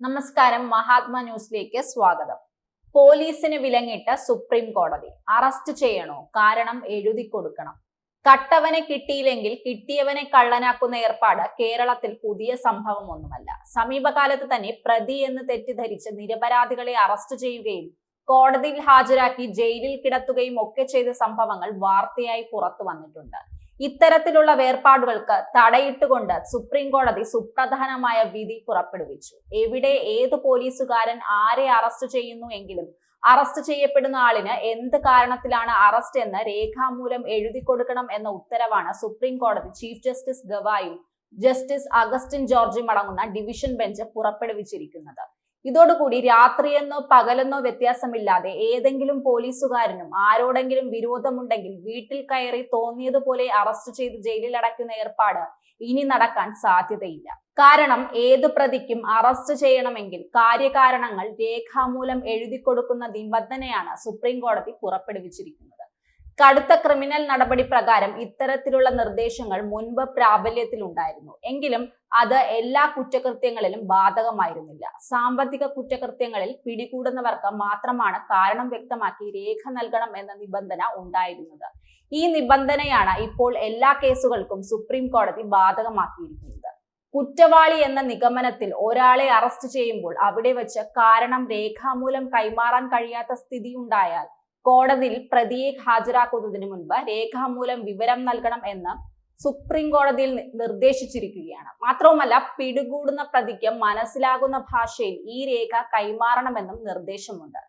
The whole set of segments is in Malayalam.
നമസ്കാരം മഹാത്മാ ന്യൂസിലേക്ക് സ്വാഗതം. പോലീസിന് വിലങ്ങിട്ട സുപ്രീം കോടതി. അറസ്റ്റ് ചെയ്യണോ? കാരണം എഴുതി കൊടുക്കണം. കട്ടവനെ കിട്ടിയില്ലെങ്കിൽ കിട്ടിയവനെ കള്ളനാക്കുന്ന ഏർപ്പാട് കേരളത്തിൽ പുതിയ സംഭവമൊന്നുമല്ല. സമീപകാലത്ത് തന്നെ പ്രതി എന്ന് തെറ്റിദ്ധരിച്ച് നിരപരാധികളെ അറസ്റ്റ് ചെയ്യുകയും കോടതിയിൽ ഹാജരാക്കി ജയിലിൽ കിടത്തുകയും ഒക്കെ ചെയ്ത സംഭവങ്ങൾ വാർത്തയായി പുറത്തു വന്നിട്ടുണ്ട്. ഇത്തരത്തിലുള്ള വേർപാടുകൾക്ക് തടയിട്ടുകൊണ്ട് സുപ്രീം കോടതി സുപ്രധാനമായ വിധി പുറപ്പെടുവിച്ചു. എവിടെ ഏത് പോലീസുകാരൻ ആരെ അറസ്റ്റ് ചെയ്യുന്നു എങ്കിലും അറസ്റ്റ് ചെയ്യപ്പെടുന്ന ആളിന് എന്ത് കാരണത്തിലാണ് അറസ്റ്റ് എന്ന് രേഖാമൂലം എഴുതി കൊടുക്കണം എന്ന ഉത്തരവാണ് സുപ്രീം കോടതി ചീഫ് ജസ്റ്റിസ് ഗവായും ജസ്റ്റിസ് അഗസ്റ്റിൻ ജോർജും അടങ്ങുന്ന ഡിവിഷൻ ബെഞ്ച് പുറപ്പെടുവിച്ചിരിക്കുന്നത്. ഇതോടുകൂടി രാത്രിയെന്നോ പകലെന്നോ വ്യത്യാസമില്ലാതെ ഏതെങ്കിലും പോലീസുകാരനും ആരോടെങ്കിലും വിരോധമുണ്ടെങ്കിൽ വീട്ടിൽ കയറി തോന്നിയതുപോലെ അറസ്റ്റ് ചെയ്ത് ജയിലിൽ അടയ്ക്കുന്ന ഏർപ്പാട് ഇനി നടക്കാൻ സാധ്യതയില്ല. കാരണം ഏതു പ്രതിക്കും അറസ്റ്റ് ചെയ്യണമെങ്കിൽ കാര്യകാരണങ്ങൾ രേഖാമൂലം എഴുതി കൊടുക്കുന്ന നിബന്ധനയാണ് സുപ്രീം കോടതി പുറപ്പെടുവിച്ചിരിക്കുന്നത്. കടുത്ത ക്രിമിനൽ നടപടി പ്രകാരം ഇത്തരത്തിലുള്ള നിർദ്ദേശങ്ങൾ മുൻപ് പ്രാബല്യത്തിലുണ്ടായിരുന്നു. എങ്കിലും അത് എല്ലാ കുറ്റകൃത്യങ്ങളിലും ബാധകമായിരുന്നില്ല. സാമ്പത്തിക കുറ്റകൃത്യങ്ങളിൽ പിടികൂടുന്നവർക്ക് മാത്രമാണ് കാരണം വ്യക്തമാക്കി രേഖ നൽകണം എന്ന നിബന്ധന ഉണ്ടായിരുന്നത്. ഈ നിബന്ധനയാണ് ഇപ്പോൾ എല്ലാ കേസുകൾക്കും സുപ്രീം കോടതി ബാധകമാക്കിയിരിക്കുന്നത്. കുറ്റവാളി എന്ന നിഗമനത്തിൽ ഒരാളെ അറസ്റ്റ് ചെയ്യുമ്പോൾ അവിടെ വെച്ച് കാരണം രേഖാമൂലം കൈമാറാൻ കഴിയാത്ത സ്ഥിതി ഉണ്ടായാൽ കോടതിയിൽ പ്രതിയെ ഹാജരാക്കുന്നതിന് മുൻപ് രേഖാമൂലം വിവരം നൽകണം എന്ന് സുപ്രീം കോടതിയിൽ നിർദ്ദേശിച്ചിരിക്കുകയാണ്. മാത്രവുമല്ല പിടികൂടുന്ന പ്രതിക്ക് മനസ്സിലാകുന്ന ഭാഷയിൽ ഈ രേഖ കൈമാറണമെന്നും നിർദ്ദേശമുണ്ട്.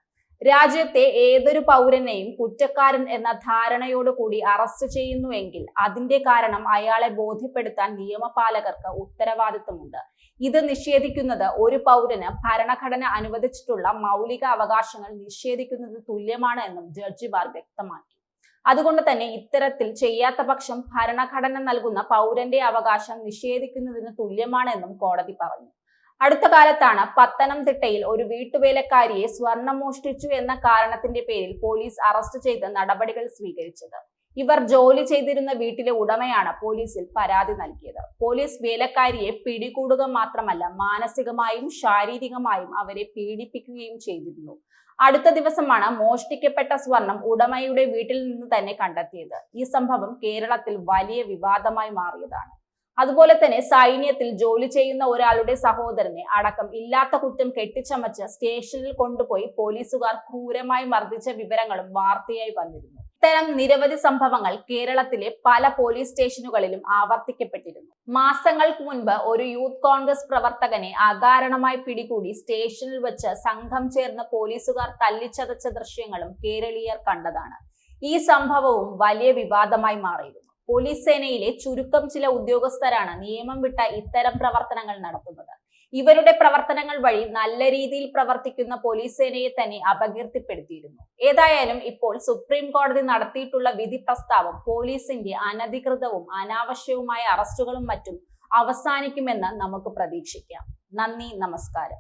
രാജ്യത്തെ ഏതൊരു പൗരനെയും കുറ്റക്കാരൻ എന്ന ധാരണയോടുകൂടി അറസ്റ്റ് ചെയ്യുന്നുവെങ്കിൽ അതിന്റെ കാരണം അയാളെ ബോധ്യപ്പെടുത്താൻ നിയമപാലകർക്ക് ഉത്തരവാദിത്വമുണ്ട് ഇത് നിഷേധിക്കുന്നത് ഒരു പൗരന് ഭരണഘടന അനുവദിച്ചിട്ടുള്ള മൗലിക അവകാശങ്ങൾ നിഷേധിക്കുന്നത് തുല്യമാണ് എന്നും ജഡ്ജിമാർ വ്യക്തമാക്കി. അതുകൊണ്ട് തന്നെ ഇത്തരത്തിൽ ചെയ്യാത്ത പക്ഷം ഭരണഘടന നൽകുന്ന പൗരന്റെ അവകാശം നിഷേധിക്കുന്നതിന് തുല്യമാണെന്നും കോടതി പറഞ്ഞു. അടുത്ത കാലത്താണ് പത്തനംതിട്ടയിൽ ഒരു വീട്ടുവേലക്കാരിയെ സ്വർണം മോഷ്ടിച്ചു എന്ന കാരണത്തിന്റെ പേരിൽ പോലീസ് അറസ്റ്റ് ചെയ്ത് നടപടികൾ സ്വീകരിച്ചത്. ഇവർ ജോലി ചെയ്തിരുന്ന വീട്ടിലെ ഉടമയാണ് പോലീസിൽ പരാതി നൽകിയത്. പോലീസ് വേലക്കാരിയെ പിടികൂടുക മാത്രമല്ല മാനസികമായും ശാരീരികമായും അവരെ പീഡിപ്പിക്കുകയും ചെയ്തിരുന്നു. അടുത്ത ദിവസമാണ് മോഷ്ടിക്കപ്പെട്ട സ്വർണം ഉടമയുടെ വീട്ടിൽ നിന്ന് തന്നെ കണ്ടെത്തിയത്. ഈ സംഭവം കേരളത്തിൽ വലിയ വിവാദമായി മാറിയതാണ്. അതുപോലെ തന്നെ സൈന്യത്തിൽ ജോലി ചെയ്യുന്ന ഒരാളുടെ സഹോദരനെ അടക്കം ഇല്ലാത്ത കുറ്റം കെട്ടിച്ചമച്ച് സ്റ്റേഷനിൽ കൊണ്ടുപോയി പോലീസുകാർ ക്രൂരമായി മർദ്ദിച്ച വിവരങ്ങളും വാർത്തയായി വന്നിരുന്നു. ഇത്തരം നിരവധി സംഭവങ്ങൾ കേരളത്തിലെ പല പോലീസ് സ്റ്റേഷനുകളിലും ആവർത്തിക്കപ്പെട്ടിരുന്നു. മാസങ്ങൾക്ക് മുൻപ് ഒരു യൂത്ത് കോൺഗ്രസ് പ്രവർത്തകനെ അകാരണമായി പിടികൂടി സ്റ്റേഷനിൽ വെച്ച് സംഘം ചേർന്ന പോലീസുകാർ തല്ലിച്ചതച്ച ദൃശ്യങ്ങളും കേരളീയർ കണ്ടതാണ്. ഈ സംഭവവും വലിയ വിവാദമായി മാറിയിരുന്നു. പോലീസ് സേനയിലെ ചുരുക്കം ചില ഉദ്യോഗസ്ഥരാണ് നിയമം വിട്ട ഇത്തരം പ്രവർത്തനങ്ങൾ നടത്തുന്നത്. ഇവരുടെ പ്രവർത്തനങ്ങൾ വഴി നല്ല രീതിയിൽ പ്രവർത്തിക്കുന്ന പോലീസ് സേനയെ തന്നെ അപകീർത്തിപ്പെടുത്തിയിരുന്നു. ഏതായാലും ഇപ്പോൾ സുപ്രീം കോടതി നടത്തിയിട്ടുള്ള വിധി പ്രസ്താവം പോലീസിന്റെ അനധികൃതവും അനാവശ്യവുമായ അറസ്റ്റുകളും മറ്റും അവസാനിക്കുമെന്ന് നമുക്ക് പ്രതീക്ഷിക്കാം. നന്ദി നമസ്കാരം.